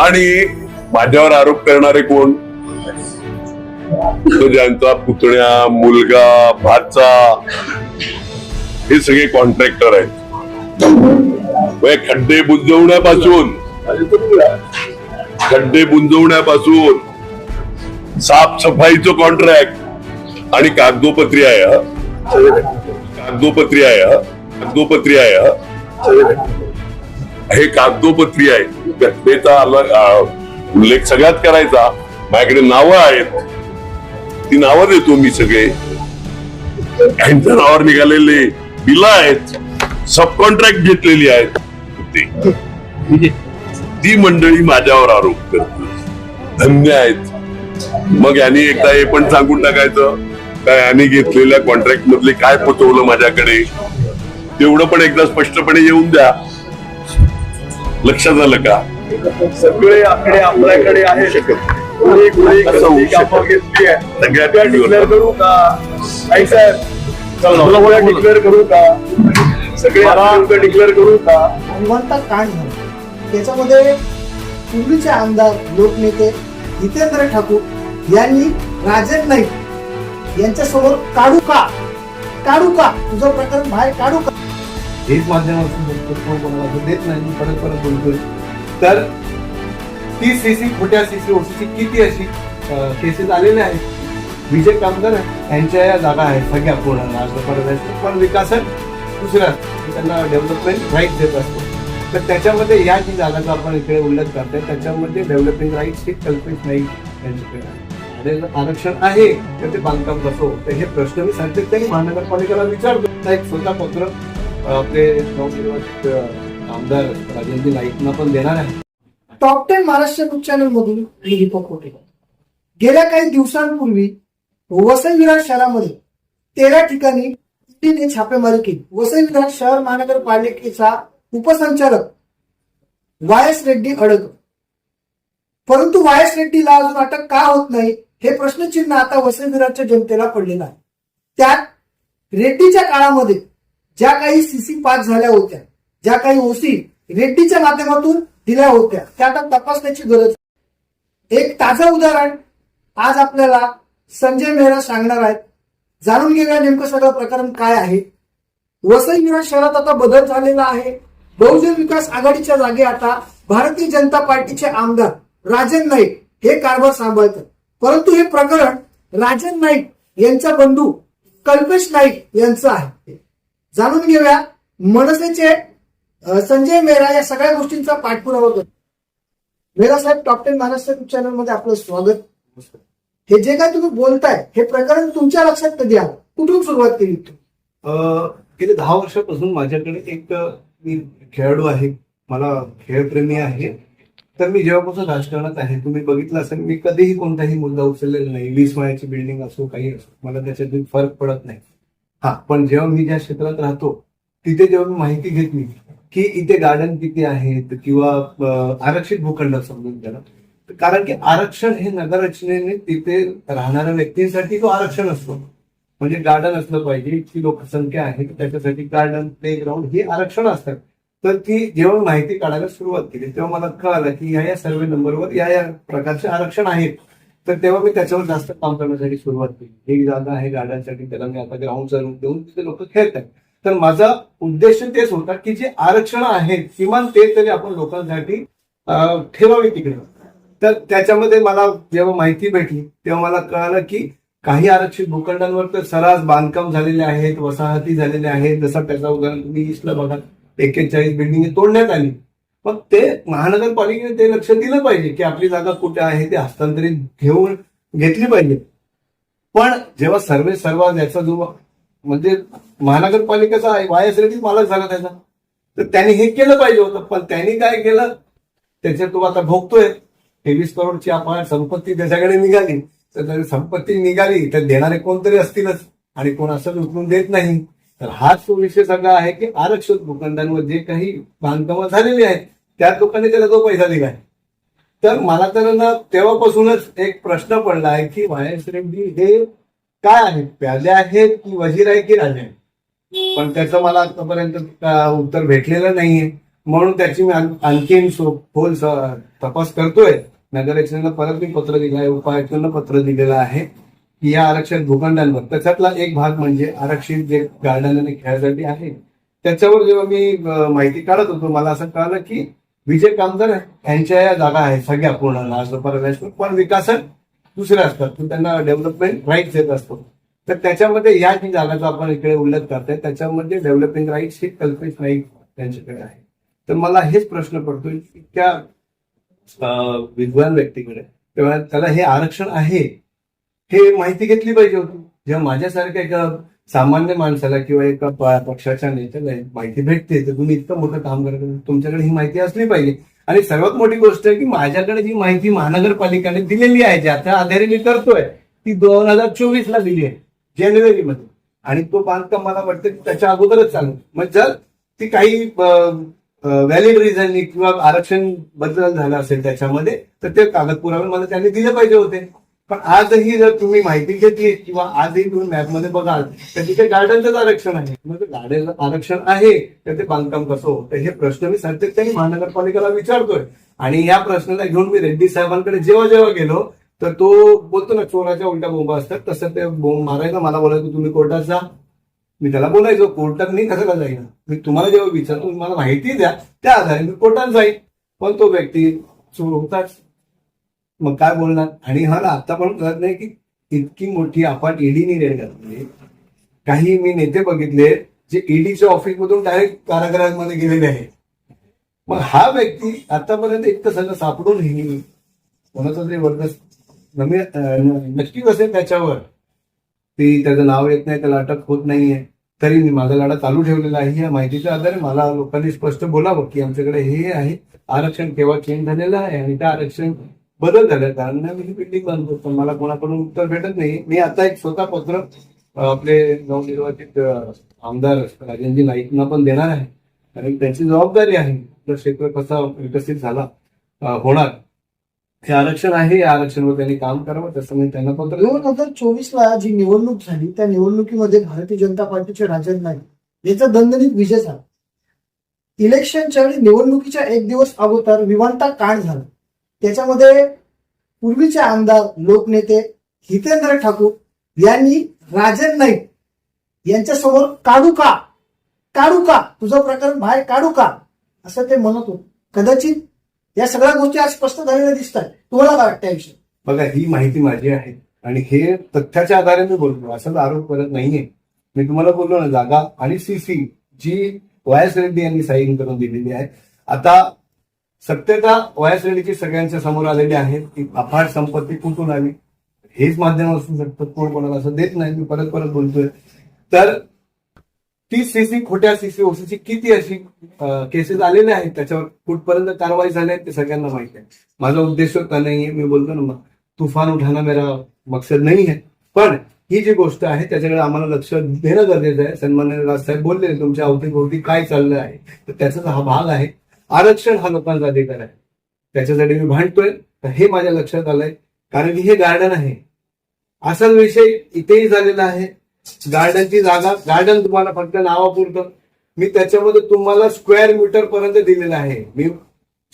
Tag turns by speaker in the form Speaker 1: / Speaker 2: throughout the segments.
Speaker 1: आणि माझ्यावर आरोप करणारे कोण? तो ज्यांचा पुतण्या मुलगा भाचा हे सगळे कॉन्ट्रॅक्टर आहेत. म्हणजे खड्डे बुंजवण्यापासून खड्डे बुंजवण्यापासून साफसफाईचं कॉन्ट्रॅक्ट आणि कागदोपत्री आहे कागदोपत्री आहे कागदोपत्री आहे हे? कागदोपत्री आहे घटनेचा उल्लेख सगळ्यात करायचा. माझ्याकडे नावं आहेत. ती नावं देतो मी सगळे. त्यांच्या नावावर निघालेले बिल आहेत. सब कॉन्ट्रॅक्ट घेतलेली आहेत. ती. मंडळी माझ्यावर आरोप करते. धन्य आहेत. मग यांनी एकदा हे पण सांगून टाकायचं. काय यांनी घेतलेल्या कॉन्ट्रॅक्ट मधले काय पोचवलं माझ्याकडे? तेवढं पण एकदा स्पष्टपणे येऊन द्या. लक्षात आलं का?
Speaker 2: सगळे आकडे आपल्याकडे आहेत. डिक्लेअर करू का? आई साहेब डिक्लेअर करू का? सगळे डिक्लेअर करू का?
Speaker 3: हनुमंता कांड झाला. त्याच्यामध्ये पूर्वीचे आमदार लोकनेते हितेंद्र ठाकूर यांनी राजन नाईक यांच्यासमोर काढू का? काढू का? तुझं प्रकरण बाहेर काढू का?
Speaker 4: हेच माध्यमातून बोलतो कोण कोणाला देत नाही मी परत परत बोलतोय. तर ती सीसी खोट्या सीसी ओसीसी किती अशी केसेस आलेल्या आहेत. विजय कामगार यांच्या या जागा आहेत सगळ्या पूर्ण महाराष्ट्र पण विकासन दुसऱ्या त्यांना डेव्हलपमेंट राईट देत असतो. तर त्याच्यामध्ये या जी जागाचा आपण इकडे उल्लेख करतोय त्याच्यामध्ये डेव्हलपिंग राईट्स ही कल्पित नाही यांच्याकडे आणि आरक्षण आहे तर ते बांधकाम कसं होतं हे प्रश्न मी सातत्याने महानगरपालिकेला विचारतो एक स्वतः पत्र आपले नवनिर्वाचित आमदार राजेंद्र नाईकना पण देणार आहे.
Speaker 3: Top ten Maharashtra news channel मधून मी दीपक कोटे गेल्या काही दिवसांपूर्वी वसई विरार शहरामध्ये तेरा ठिकाणी ईडीने छापेमारी केली. वसई विरार शहर महानगरपालिकेचा उपसंचालक वाय एस रेड्डी अडक परंतु वाय एस रेड्डीला अजून अटक का होत नाही हे प्रश्नचिन्ह आता वसई विरारच्या जनतेला पडलेलं आहे. त्यात रेड्डीच्या काळामध्ये ज्या काही सीसी पास झाल्या होत्या ज्या काही ओसी रेड्डीच्या माध्यमातून दिल्या होत्या त्या आता तपासण्याची गरज एक ताजं उदाहरण आज आपल्याला संजय मेहरा सांगणार आहेत. जाणून घेऊया नेमकं सगळं प्रकरण काय आहे. वसई विरार शहरात आता बदल झालेला आहे. बहुजन विकास आघाडीच्या जागी आता भारतीय जनता पार्टीचे आमदार राजन नाईक हे कारभार सांभाळतात. परंतु हे प्रकरण राजन नाईक यांचा बंधू कल्पेश नाईक यांचं आहे. जाणून घेऊया. मनसेचे संजय मेहरा या सगळ्या गोष्टींचा पाठपुरावा करतो मेहरा साहेब टॉप टेन महाराष्ट्र चॅनलमध्ये आपलं स्वागत. हे जे काय तुम्ही बोलताय हे प्रकरण तुमच्या लक्षात कधी आलं? कुठून सुरुवात केली
Speaker 4: गेले दहा वर्षापासून माझ्याकडे एक मी खेळाडू आहे. मला खेळप्रेमी आहे. तर मी जेव्हापासून राजकारणात आहे तुम्ही बघितलं असेल मी कधीही कोणताही मुद्दा उचललेला नाही. वीस माळ्याची बिल्डिंग असो काही असो मला त्याच्यातून फरक पडत नाही. हा पण जेव्हा मी ज्या क्षेत्रात राहतो तिथे जेव्हा मी माहिती घेतली की इथे गार्डन किती आहेत किंवा आरक्षित भूखंड समजून त्याला कारण की आरक्षण हे नगररचनेने तिथे राहणाऱ्या व्यक्तींसाठी तो आरक्षण असतो. म्हणजे गार्डन असलं पाहिजे इतकी लोकसंख्या आहे त्याच्यासाठी गार्डन प्ले ग्राउंड हे आरक्षण असतात तर ती जेव्हा माहिती काढायला सुरुवात केली तेव्हा मला कळालं की या या सर्वे नंबरवर या या प्रकारचे आरक्षण आहेत. तर तेव्हा मी त्याच्यावर जास्त काम करण्यासाठी सुरुवात केली. ही जागा आहे गार्डनसाठी त्याला मी आता ग्राउंडचा रूप देऊन तिथे लोक खेळत आहेत. तर माझा उद्देश तेच होता की जे आरक्षण आहेत किमान ते तरी आपण लोकांसाठी ठेवावी तिकडे. तर त्याच्यामध्ये मला जेव्हा माहिती भेटली तेव्हा मला कळालं की काही आरक्षित भूखंडांवर तर सरास बांधकाम झालेले आहेत वसाहती झालेल्या आहेत. जसं त्याचा उदाहरण तुम्ही ईस्टला बघा एक्केचाळीस बिल्डिंग तोडण्यात आली. मग ते महानगरपालिकेने ते लक्ष दिलं पाहिजे की आपली जागा कुठे आहे ते हस्तांतरित घेऊन घेतली पाहिजे. पण जेव्हा सर्वे सर्व याचा जो म्हणजे महानगरपालिकेचा वाय एस रेडी मालक झाला त्याचा. तर त्यांनी हे केलं पाहिजे होतं पण त्यांनी काय केलं? त्याच्या तो आता भोगतोय. तेवीस करोडची आपण संपत्ती त्याच्याकडे निघाली. तर संपत्ती निघाली तर देणारे कोणतरी असतीलच. आणि कोण असं उचलून देत नाही. तर हाच तो विषय सगळा आहे की आरक्षित भूखंडांवर जे काही बांधकामं झालेली आहेत त्या लोकांनी त्याला तो पैसा दिलाय तर मला तर ना तेव्हापासूनच एक प्रश्न पडला आहे की वाय रेड्डी हे काय आहेत? प्याले आहेत की वजीर आहे की राजे? पण त्याचं मला आतापर्यंत उत्तर भेटलेलं नाहीये. म्हणून त्याची मी आणखीन खोल तपास करतोय. नगर परत मी पत्र दिलं आहे उपायुक्तांना पत्र दिलेलं आहे. की या आरक्षण भूखंडांवर. त्याच्यातला एक भाग म्हणजे आरक्षित जे गार्डन आणि खेळासाठी आहे त्याच्यावर जेव्हा मी माहिती काढत होतो मला असं कळलं की विजय कामदार यांच्या या जागा आहेत सगळ्या पूर्ण नागपूर पण विकासन दुसरे असतात त्यांना डेव्हलपमेंट राईट्स देत असतो. तर त्याच्यामध्ये या जी जागाचा आपण इकडे उल्लेख करतोय त्याच्यामध्ये डेव्हलपिंग राईट्स ही कल्पेश नाईक त्यांच्याकडे आहे. तर मला हेच प्रश्न पडतोय की इतक्या विद्वान व्यक्तीकडे तेव्हा त्याला हे आरक्षण आहे हे माहिती घेतली पाहिजे होती. जेव्हा माझ्यासारख्या एका सामान्य माणसाला किंवा एका पक्षाच्या नेत्याला माहिती भेटते तर तुम्ही इतकं मोठं काम करत तुमच्याकडे ही माहिती असली पाहिजे. आणि सर्वात मोठी गोष्ट आहे की माझ्याकडे जी माहिती महानगरपालिकाने दिलेली आहे ज्याच्या आधारे मी करतोय ती दोन हजार चोवीस ला दिली आहे जानेवारीमध्ये. आणि तो बांधकाम मला वाटतं की त्याच्या अगोदरच चालू. मग जर ती काही व्हॅलिड रिझननी किंवा आरक्षण बदल झाला असेल त्याच्यामध्ये तर ते कागद पुरावे मला त्यांनी दिले पाहिजे होते. पण आजही जर तुम्ही माहिती घेतली किंवा आजही तुम्ही मॅपमध्ये बघाल तर तिथे गार्डनचंच आरक्षण आहे. मग गार्डन आरक्षण आहे तर ते बांधकाम कसं होतं? हे प्रश्न मी सातत्याने महानगरपालिकेला विचारतोय. आणि या प्रश्नाला घेऊन मी रेड्डी साहेबांकडे जेव्हा जेव्हा गेलो तर तो बोलतो ना चोराच्या उलट्या बोंबा असतात तसं ते बोंब मारायला मला बोलायचं तुम्ही कोर्टात जा. मी त्याला बोलायचो कोर्टात मी कसं का जाईन. मी तुम्हाला जेव्हा विचारतो मला माहिती द्या त्या आधारे मी कोर्टात जाईन. पण तो व्यक्ती चोर होताच. मग काय बोलणार? आणि मला आता पण कळत नाही की इतकी मोठी आपण ईडीनी रेड घातली. काही मी नेते बघितले जे ईडीच्या ऑफिसमधून डायरेक्ट कारागृहामध्ये गेलेले आहे मग हा व्यक्ती आतापर्यंत इतकं सगळं सापडून कोणाचा तरी वर्ग नक्की असेल त्याच्यावर? ती त्याचं नाव येत नाही त्याला अटक होत नाहीये. तरी मी माझा लढा चालू ठेवलेला आहे. या माहितीच्या आधारे मला लोकांनी स्पष्ट बोलावं की आमच्याकडे हे आहे. आरक्षण केव्हा चेंज झालेलं आहे आणि त्या आरक्षण बदल झाले. कारण मी ही बिल्डिंग बंद पण मला कोणाकडून उत्तर भेटत नाही. मी आता एक स्वतः पत्र आपले नवनिर्वाचित आमदार राजेंजी नाईकना पण देणार आहे. कारण त्यांची जबाबदारी आहे. क्षेत्र कसा विकसित झाला होणार. हे आरक्षण आहे. या आरक्षणवर त्यांनी काम करावं. तसं मी त्यांना पत्र
Speaker 3: दोन हजार चोवीस ला जी निवडणूक झाली त्या निवडणुकीमध्ये भारतीय जनता पार्टीचे राजन नाईक याचा दणदणीत विजय झाला. इलेक्शनच्या वेळी निवडणुकीच्या एक दिवस अगोदर विमानता कांड झाला. त्याच्यामध्ये पूर्वीचे आमदार लोकनेते हितेंद्र ठाकूर यांनी राजन नाईक यांच्यासमोर काढू का? काढू का? तुझं प्रकरण बाहेर काढू का? असं ते म्हणत होत. कदाचित या सगळ्या गोष्टी आज स्पष्ट झालेल्या दिसत आहेत तुम्हाला काय वाटतं याविषयी
Speaker 4: बघा ही माहिती माझी आहे आणि हे तथ्याच्या आधारे मी बोलतो. असाच आरोप करत नाहीये. मी तुम्हाला बोललो ना जागा आणि सीसी जी वायस रेड्डी यांनी साईन करून दिलेली आहे. आता सत्यता वयाश्रेणीची सगळ्यांच्या समोर आलेली आहे. ती अफाट संपत्ती कुठून आली? हेच माध्यम असू शकतं कोण कोणाला असं देत नाही मी परत परत बोलतोय. तर ती सीसी खोट्या सीसी ओसीची किती अशी केसेस आलेल्या आहेत त्याच्यावर कुठपर्यंत कारवाई झाली आहे ते सगळ्यांना माहिती आहे. माझा उद्देश होता नाहीये मी बोलतो ना मग तुफान उठाना मेरा मकसद नाही आहे. पण ही जी गोष्ट आहे त्याच्याकडे आम्हाला लक्ष देणं गरजेचं आहे. सन्मान्य राजसाहेब बोलले तुमच्या अवतीभोवती काय चाललं आहे? तर त्याचाच हा भाग आहे. आरक्षण हा लोकांचा अधिकार आहे. त्याच्यासाठी मी भांडतोय. तर हे माझ्या लक्षात आलंय. कारण की हे गार्डन आहे. असाच विषय इथेही झालेला आहे. गार्डनची जागा गार्डन तुम्हाला फक्त नावापुरतं. मी त्याच्यामध्ये तुम्हाला स्क्वेअर मीटर पर्यंत दिलेलं आहे. मी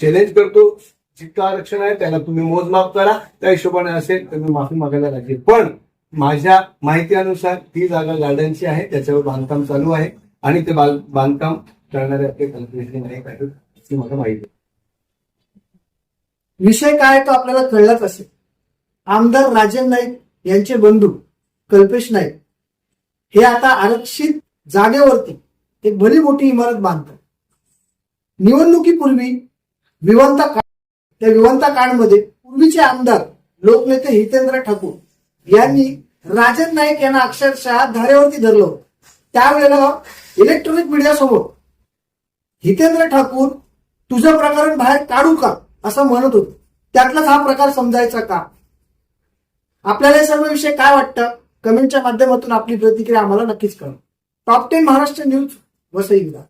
Speaker 4: चॅलेंज करतो. जितकं आरक्षण आहे त्याला तुम्ही मोजमाप करा. त्या हिशोबाने असेल तर मी माफी मागायला लागेल. पण माझ्या माहितीनुसार ती जागा गार्डनची आहे. त्याच्यावर बांधकाम चालू आहे. आणि ते बांधकाम करणारे आपले कंपनी नाही हे मला माहिती
Speaker 3: विषय काय तो आपल्याला कळलाच असेल. आमदार राजन नाईक यांचे बंधू कल्पेश नाईक हे आता आरक्षित जागेवरती एक भली मोठी इमारत बांधतात. निवडणुकीपूर्वी विवंता काळ त्या विवंता काळमध्ये पूर्वीचे आमदार लोकनेते हितेंद्र ठाकूर यांनी राजन नाईक यांना अक्षरशः धारेवरती धरलं होतं. त्यावेळेला इलेक्ट्रॉनिक मीडिया हितेंद्र ठाकूर तुझं प्रकरण बाहेर काढू का? असं म्हणत होत. त्यातलाच हा प्रकार समजायचा का? आपल्याला हे सर्व विषय काय वाटतं? कमेंटच्या माध्यमातून आपली प्रतिक्रिया आम्हाला नक्कीच कळवा. Top ten Maharashtra news Vasai विधान